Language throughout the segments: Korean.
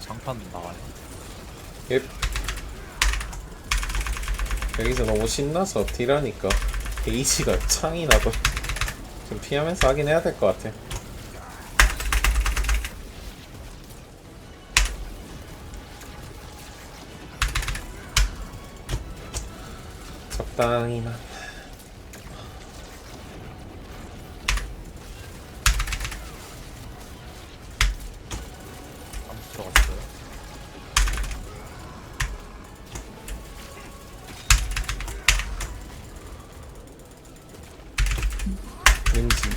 장판 나와요. 예. 여기서 너무 신나서 딜하니까 게이지가 창이 나도 좀 피하면서 하긴 해야 될 것 같아. 적당히만. 아무 들어갔어요. 왠지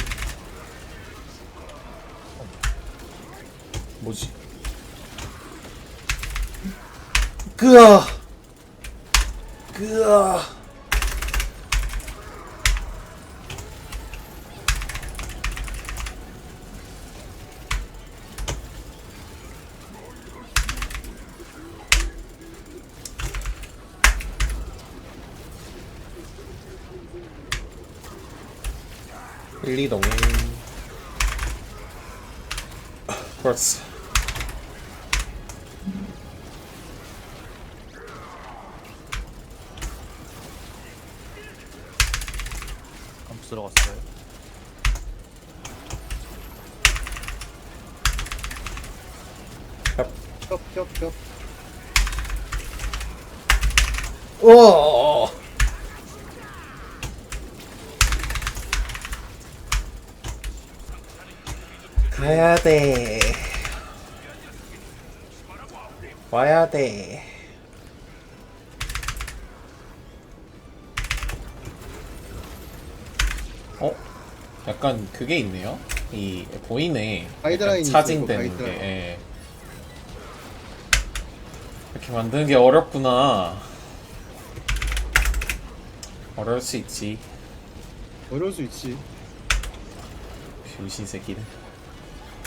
뭐지? 그아. 그아. 일리동. 벌써. 아무 들어갔어요. 겹겹겹 오 가야 돼. 와야 돼. 어? 약간 그게 있네요? 이 보이네. 가이드라인이 차징되는 있어요, 게. 가이드라인. 예. 이렇게 만드는 게 어렵구나 어려울 수 있지. 어려울 수 있지. 병신 새끼는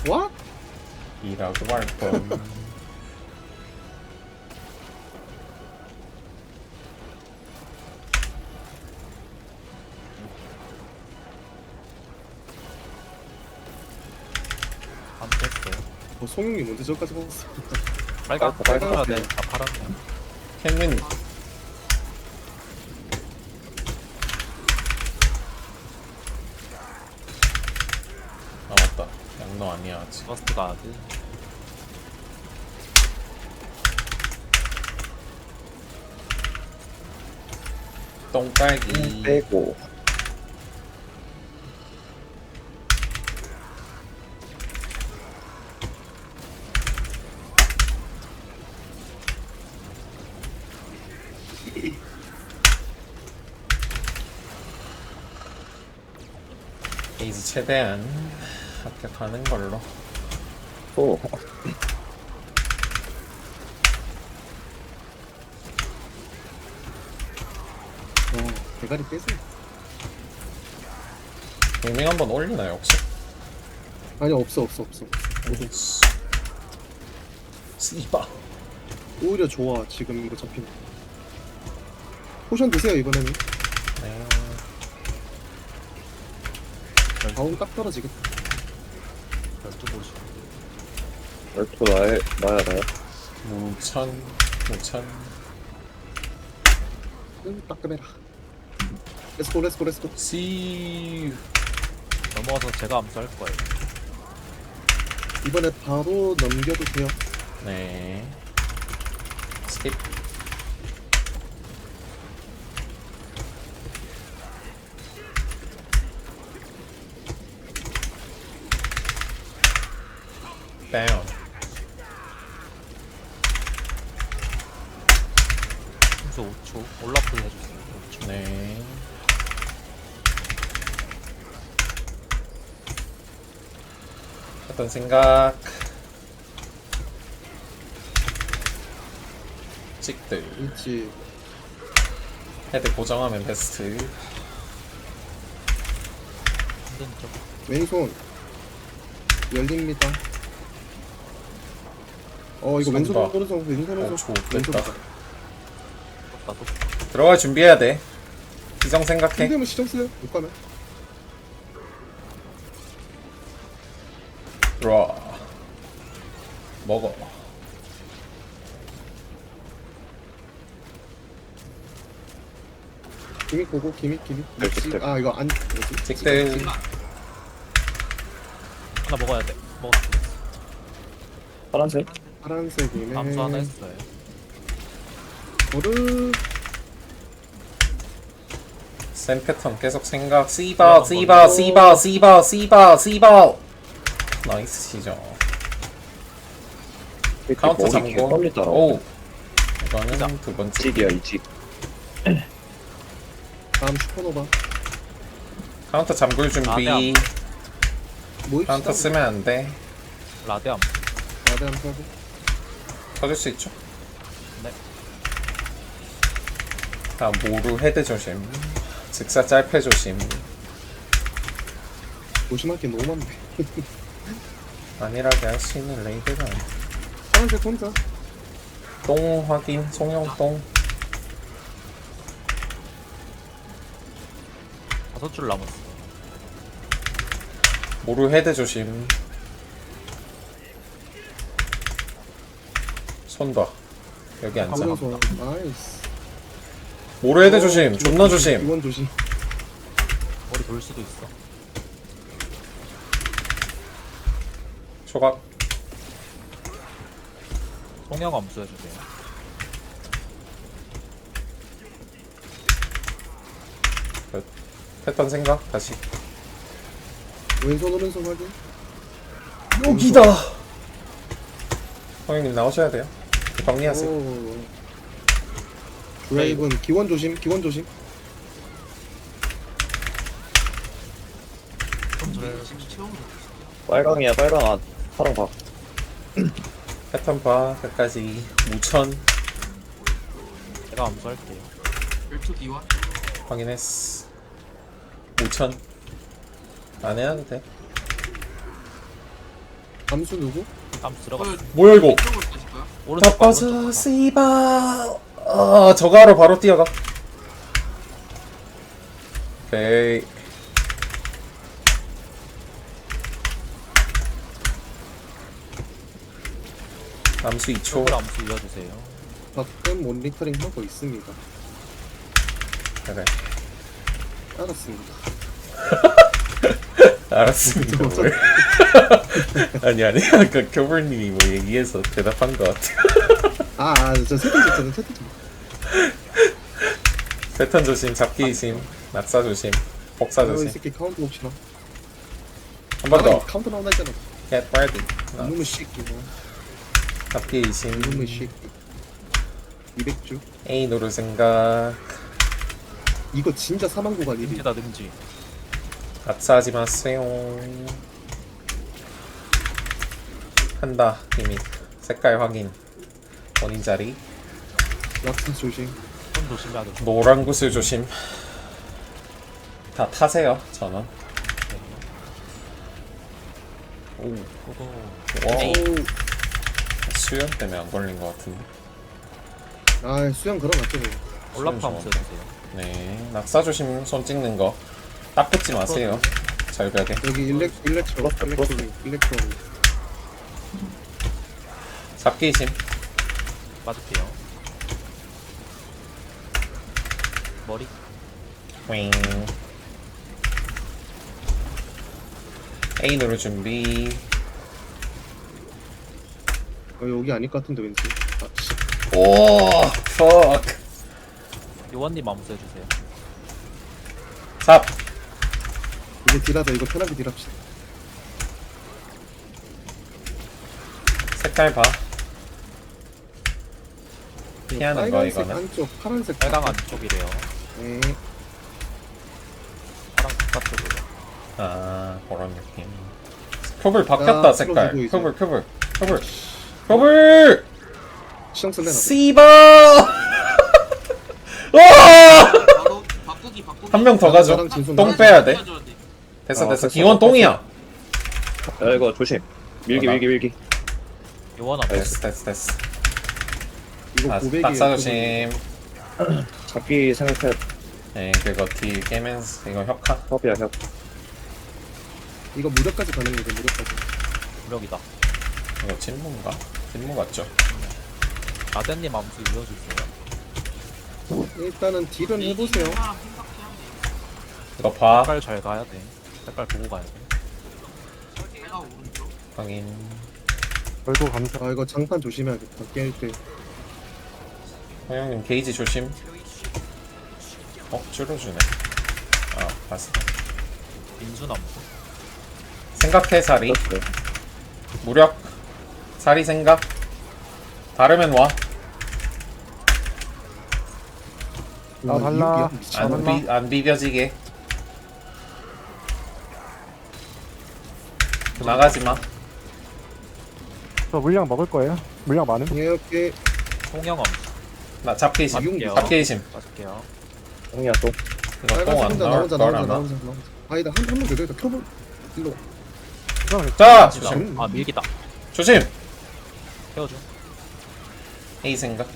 와? 이라고 할뻔. 안 됐어요. 뭐 송영님 언제 저까지 먹었어. 빨간 빨간 빨간 네, 다 파란네. 캔민 아 맞다 양로 아니야 아직 버스트 가드. 똥깔기. 빼고. 이제 최대한 합격하는 걸로. 또. 어 대가리 빼세요 유명 한번 올리나요 혹시? 아니 없어 없어 없어. 씨바 오히려 좋아 지금 이거 잡히는 거. 포션 드세요 이번에는. 네. 다운 딱 떨어지겠다 열두 보시. 열투 나야 나야 나야 무천 무천 응, 따끔해라 렛츠고 렛츠고 렛츠고 씨 넘어가서 제가 암수 할 거예요. 이번에 바로 넘겨도 돼요 네. 스킵. 다운. 함수 5초. 올라프 해주세요. 5초. 네. 어떤 생각? 찍들. 있지 헤드 고정하면 베스트. 힘든 점. 왼손 열립니다 어 이거 왼손 쏜다. 오른손 왼손에서 왼손 됐다. 나도 들어갈 준비해야 돼. 기정 생각해. 힘들면 시정 쓰요 못 가면 들어와. 먹어. 기믹 보고 기믹 기믹 네, 아 이거 안 잭대 하나 먹어야 돼. 먹었어. 파란색 파란색이네. 암수 하나 했어요. 거를 쌤 패턴 계속 생각 씨바 씨바 씨바 씨바 씨바 씨바 나이스 시죠 카운터 따라. 오 이거는 두 번째 이직이야 이직. 다음 슈퍼노바. 카운터 잠글 아, 준비 네. 뭐 카운터. 쓰면 안돼 라데 암. 나대 한번 하고. 터질 수 있죠 네. 다음 모루 헤드 조심 즉사 짤패 조심 조심할 게 너무 많네. 안일하게 할 수 있는 레이드가 아니야. 파란색 혼자. 똥 확인 송영 똥 다섯 줄 남았어. 모루 헤드 조심 손봐. 여기 앉아. 가면서. 나이스. 모루 헤드 조심. 어, 존나 조심. 이건 조심. 머리 돌 수도 있어. 초각. 송영 암수 해주세요. 패턴 생각? 다시. 왼손 오른손 확인. 여기다! 형님 나오셔야 돼요 정리하세요 오. 드레이븐 기원 조심. 기원 조심. 빨강이야 빨강 아 파랑 봐. 패턴 봐 끝까지 무천 제가 암수할게요. 확인했어 무천 안 해도 돼 암수 누구? 암수 들어갔어. 뭐야 이거 오른쪽 다 빠져 씨바 아 저거 하러 바로 뛰어가 오케이 암수 2초 쪽으로 암수 이어주세요. 가끔 모니터링 하고 있습니다. 그래 알았습니다. 알았습니다 뭘 아니 아니 아까 교벌님이 뭐 얘기해서 대답한 것 같아 아, 아, 저 세팅 줬잖아, 세팅 줬 패턴 조심 잡기 조심 낙사 조심 복사 아, 이 조심 새끼 카운트 봅시다. 한번더 아, 카운트 나온다 했잖아. get ready 어, 이놈의 새끼가. 잡기 조심 이놈의 새끼. 200주. A 누를 생각 이거 진짜 사망 구간 1위. 능지다 능지. 낙사하지 마세요. 한다 이미. 색깔 확인. 원인 자리. 낙사 조심. 손 조심해야 돼. 노란 구슬 조심. 다 타세요 전원 오. 그거 와, 오, 수연 때문에 안 걸린 것 같은데. 아, 수영 걸어놨죠. 올라프 좋아. 해주세요. 네. 낙사 조심 손 찍는 거 딱 붙지 마세요 절벽에 여기 일렉, 일렉트로, 일렉트로, 일렉트로. 잡기 심 맞을게요. 머리 윙 A 누를 준비 어, 여기 아닐 것 같은데, 왠지. 아, 씨. 오 fuck 요원님 암수 해주세요. 잡 이제 딜하자, 이거 편하게 딜합시다. 색깔 봐 피하는 거 빨간색 이거는 안쪽, 파란색. 빨강. 안쪽이래요. 네. 파랑 바깥쪽으로. 아 그런 느낌 표불 바뀌었다 아, 색깔 풀어주고 이제. 표불 표불 표불 표불 시험 쓸래나? 씨바 와! 바로 바꾸기 바꾸기 한 명 더 가죠 나랑 똥 빼야 돼. 됐어 아, 됐어 됐어, 기원. 똥이야 야 이거 조심. 밀기 어, 나- 밀기 밀기. 요원 암수. 됐어 됐어 됐어 이거 아, 900이 낙사 조심 잡기 생각해. 네 그거 뒤 깨면서 이거 협카 협이야 협. 이거 무력까지 가능해요, 무력까지. 무력이다. 이거 진무인가? 진무 같죠? 라덴님 암수 이어주세요. 일단은 딜은 해보세요. 이거 봐 색깔 잘 가야 돼 색깔 보고 가야 돼 확인 별도 감사. 아 이거 장판 조심해야겠다 깰 때. 호영님 게이지 조심 어? 줄여주네 아 봤어 인수나무 생각해 사리. 무력 사리 생각 다르면 와나 와, 달라. 안. 비, 안 비벼지게 나가지 마 저 물량 먹을 거예요. 물량 많음. 이렇게 송영 암수 나 잡기심 맞을게요. 잡기심 맞을게요 형이야 또. 이거 빨간색 똥안 혼자 나 나올 혼자 걸나 혼자 아마 나 혼자 나 혼자. 아니다 한한명 되겠다 켜볼. 일로. 자 진짜. 조심 아 밀기다 조심 태워줘 A 생각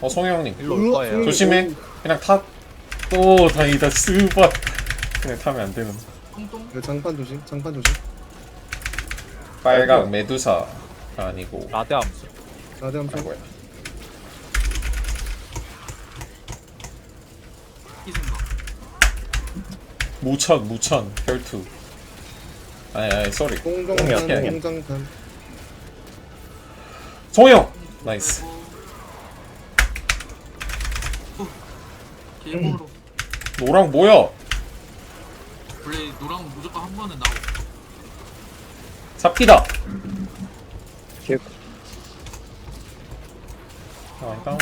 어 송영님 일로 올 거예요 음. 조심해 그냥 타또 다행이다 스바 그냥 타면 안 되는 이거 장판 조심. 장판 조심. 빨강 메두사가 아니고. 라데 암수. 나대 한번 아이고야. 무천 무천 혈투. 아니 아니 쏘리 똥이야. 공장판. 송영 나이스. 일본으로 노랑 뭐야? 원래 노랑은 무조건 한 번은 나오고 잡히다 킥. 아,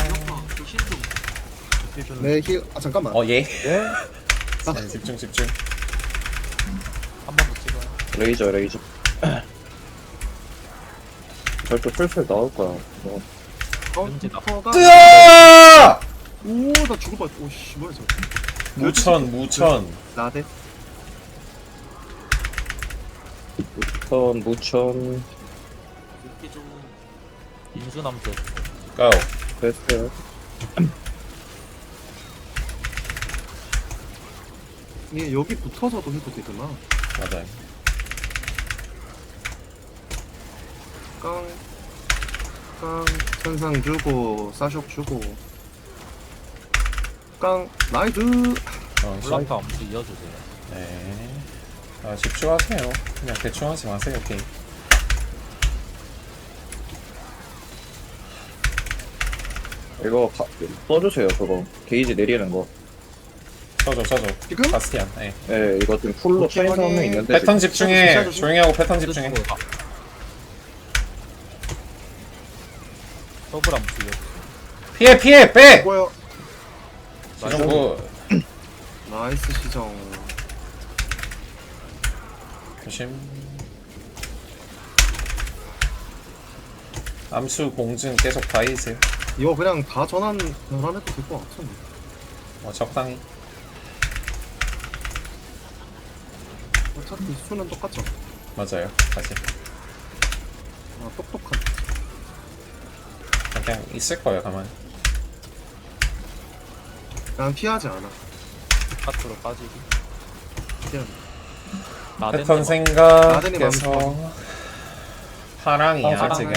네 힐. 아 잠깐만. 어 예 예. 네, 집중 집중 한 번 더 찍어요 레이저 레이저. 절도 풀풀 나올 거야. 뭐. 커가. 뜨아 오 나 죽을 뻔. 오 씨 뭐야 저. 무천 무천 나대. 선 무천 이렇게 좀 인수남수 고 됐어요. 이게 여기 붙어서도 해도 되구나. 맞아요 깡. 깡. 천상 주고 사쇼 주고. 깡. 나이스. 어, 시- 올라프 암수 이어주세요 네. 아, 집중하세요. 그냥 대충 하지 마세요, 게임. 이거 가, 써주세요 그거 게이지 내리는 거. 쳐줘, 쳐줘. 지금? 바스티안. 네. 예 이거 지금 풀로 오케이, 차인 사람이 확인. 있는데 패턴 지금 집중해. 조용히 하고 패턴 집중해. 암수 이어주세요 피해, 피해, 빼! 뭐야? 시정구. 나이스 시정. 조심. 암수 공증 계속 다이세요. 이거 그냥 다 전환 전환해도 될 것 같은데. 어, 적당히. 어차피 수는 똑같죠. 맞아요. 다시. 아 똑똑한. 그냥 있을 거예요, 가만히. 난 피하지 않아. 카트로 빠지기 피하지. 패턴 나대님 생각해서. 파랑이야, 어, 지금.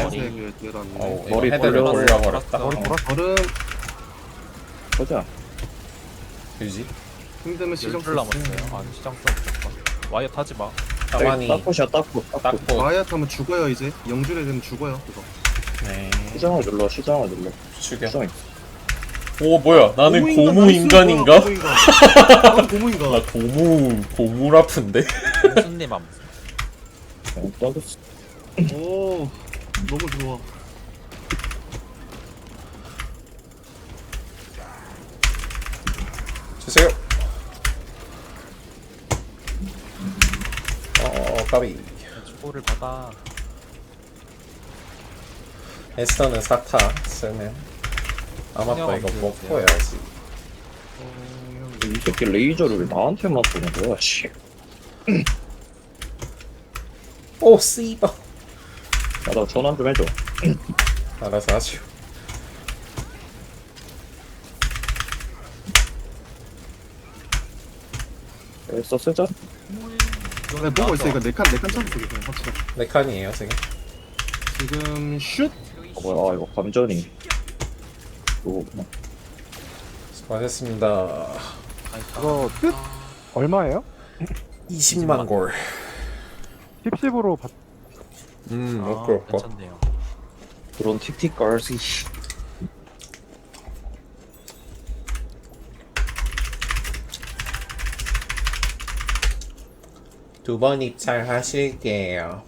어우, 머리 헤드를 돌려. 돌려 버렸다. 머리 돌았. 얼음 보자. 유지. 힘들면 시정 열줄 남았어요 아니 시장 써 무조건 와이어 타지마 가만히 딱붙이야 딱붙 딱붙. 와이어 타면 죽어요 이제. 영줄에 되면 죽어요 그거. 네. 시장을 눌러 시장을 눌러. 죽여. 시장 오, 뭐야. 나는? 고무. 인간인가? 나도 고무인가? 나 고무 아픈데 인수님 암수 그냥 떠줬어. 오 너무 좋아. 주세요 어 까비 주고를 받아 에스터는 사타 쓰면 아마빠 이거 먹고 해야지 이 새끼 레이저를 왜 나한테만 쏘는 거야 씨. 오 씨바 야나 전환 좀 해줘. 알아서 하죠 됐어 쓰자. 네, 보고 있어 이거 네칸 네칸 차도 되겠네 확실히. 네 칸이에요 지금 지금 슛. 어, 뭐야 아 이거 감전이. 수고하셨습니다 나이스 이거 얼마예요? 20만 골. 10, 10으로 받... 음, 아, 오케이, 오케이. 괜찮네요. 그런 틱틱 깔지. 두번 입찰하실게요.